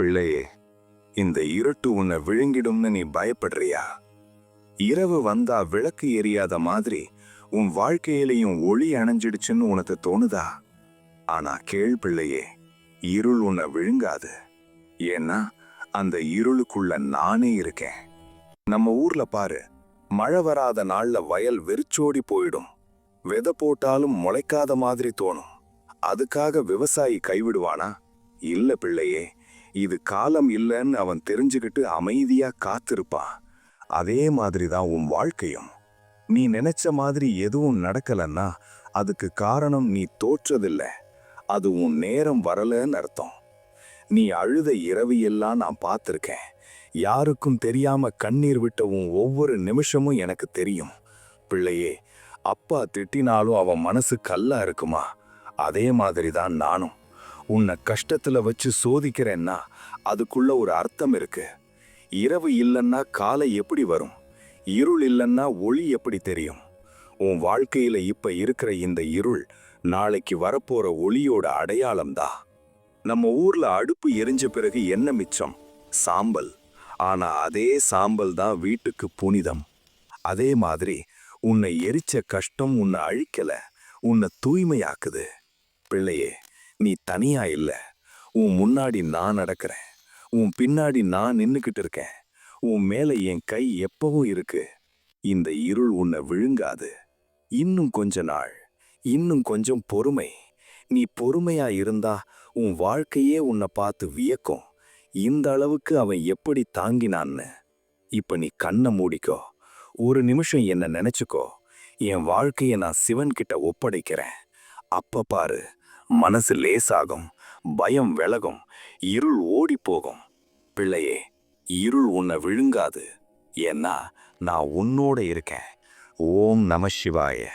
பிள்ளையே இந்த இருட்டு உன்னை விழுங்கிடும்னு நீ பயப்படுறியா? இரவு வந்தா விளக்கு எரியாத மாதிரி உன் வாழ்க்கையிலையும் ஒளி அணைஞ்சிடுச்சுன்னு உனக்கு தோணுதா? ஆனா கேள் பிள்ளையே இருள் உன்னை விழுங்காது. ஏன்னா அந்த இருளுக்குள்ள நானே இருக்கேன். நம்ம ஊர்ல பாரு மழை வராத நாள்ல வயல் வெறிச்சோடி போயிடும். விதை போட்டாலும் முளைக்காத மாதிரி தோணும். அதுக்காக விவசாயி கைவிடுவானா? இல்ல பிள்ளையே இது காலம் இல்லைன்னு அவன் தெரிஞ்சுக்கிட்டு அமைதியா காத்திருப்பான். அதே மாதிரி தான் உன் வாழ்க்கையும். நீ நினைச்ச மாதிரி எதுவும் நடக்கலன்னா அதுக்கு காரணம் நீ தோற்றதில்ல. அது உன் நேரம் வரலன்னு அர்த்தம். நீ அழுத இரவியெல்லாம் நான் பார்த்துருக்கேன். யாருக்கும் தெரியாம கண்ணீர் விட்ட உன் ஒவ்வொரு நிமிஷமும் எனக்கு தெரியும். பிள்ளையே அப்பா திட்டினாலும் அவன் மனசு கல்லா இருக்குமா? அதே மாதிரி தான் நானும். உன்னை கஷ்டத்துல வச்சு சோதிக்கிறேன்னா அதுக்குள்ள ஒரு அர்த்தம் இருக்கு. இரவு இல்லைன்னா காலை எப்படி வரும்? இருள் இல்லைன்னா ஒளி எப்படி தெரியும்? உன் வாழ்க்கையில இப்ப இருக்கிற இந்த இருள் நாளைக்கு வரப்போற ஒளியோட அடையாளம்தான் நம்ம ஊர்ல அடுப்பு எரிஞ்ச பிறகு என்ன மிச்சம்? சாம்பல். ஆனா அதே சாம்பல் தான் வீட்டுக்கு புனிதம். அதே மாதிரி உன்னை எரிச்ச கஷ்டம் உன்னை அழிக்கல உன்னை தூய்மையாக்குது. பிள்ளையே நீ தனியா இல்ல. உன் முன்னாடி நான் நடக்கிறேன். உன் பின்னாடி நான் நின்னுக்கிட்டு இருக்கேன். உன் மேல என் கை எப்பவும் இருக்கு. இந்த இருள் உன்னை விழுங்காது. இன்னும் கொஞ்ச நாள். இன்னும் கொஞ்சம் பொறுமை. நீ பொறுமையா இருந்தா உன் வாழ்க்கையே உன்னை பார்த்து வியக்கும். இந்த அளவுக்கு அவன் எப்படி தாங்கினான்னு. இப்ப நீ கண்ணை மூடிக்கோ. ஒரு நிமிஷம் என்ன நினைச்சுக்கோ. என் வாழ்க்கையை நான் சிவன் கிட்ட ஒப்படைக்கிறேன். அப்ப பாரு மனசு லேசாகும் பயம் விலகும் இருள் ஓடி போகும் பிள்ளையே இருள் உன்னை விழுங்காது. ஏன்னா நான் உன்னோட இருக்கேன். ஓம் நம சிவாய.